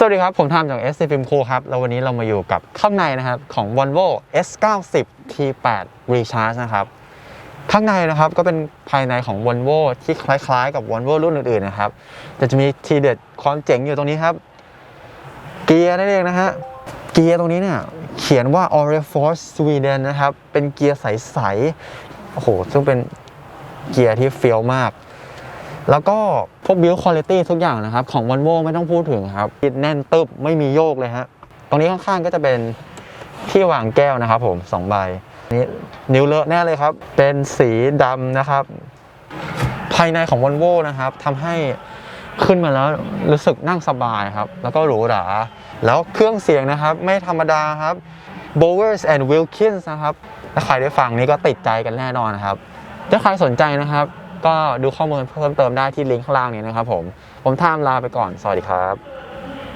สวัสดีครับ ผมทามจาก s c Film Crew ครับ แล้ววันนี้เรามาอยู่กับข้างในนะครับของ Volvo S90 T8 Recharge นะครับ ข้างในนะครับก็เป็นภายในของ Volvo ที่คล้ายๆ กับ Volvo รุ่นอื่นๆนะครับ แต่จะมีทีเด็ดความเจ๋งอยู่ตรงนี้ครับ เกียร์นั่นเองนะฮะ เกียร์ตรงนี้เนี่ยเขียนว่า o r e f o r c e Sweden นะครับ เป็นเกียร์ใสๆ โอ้โห ซึ่งเป็นเกียร์ที่เฟี้ยวมาก แล้วก็พวก build quality ทุกอย่างนะครับ ของ Volvo ไม่ต้องพูดถึงครับติดแน่นตึบไม่มีโยกเลยฮะตรงนี้ข้างๆก็จะเป็นที่วางแก้วนะครับผมสองใบนี่นิ้วเลอะแน่เลยครับ เป็นสีดำนะครับ ภายในของ Volvo นะครับทำให้ขึ้นมาแล้วรู้สึกนั่งสบายครับ แล้วก็หรูหรา แล้วเครื่องเสียงนะครับ ไม่ธรรมดาครับ Bowers and Wilkins นะครับ ถ้าใครได้ฟังนี้ก็ติดใจกันแน่นอนนะครับ ถ้าใครสนใจนะครับ ก็ดูข้อมูลเพิ่มเติมได้ที่ลิงก์ข้างล่างนี้นะครับผม ผมท่ามลาไปก่อน สวัสดีครับ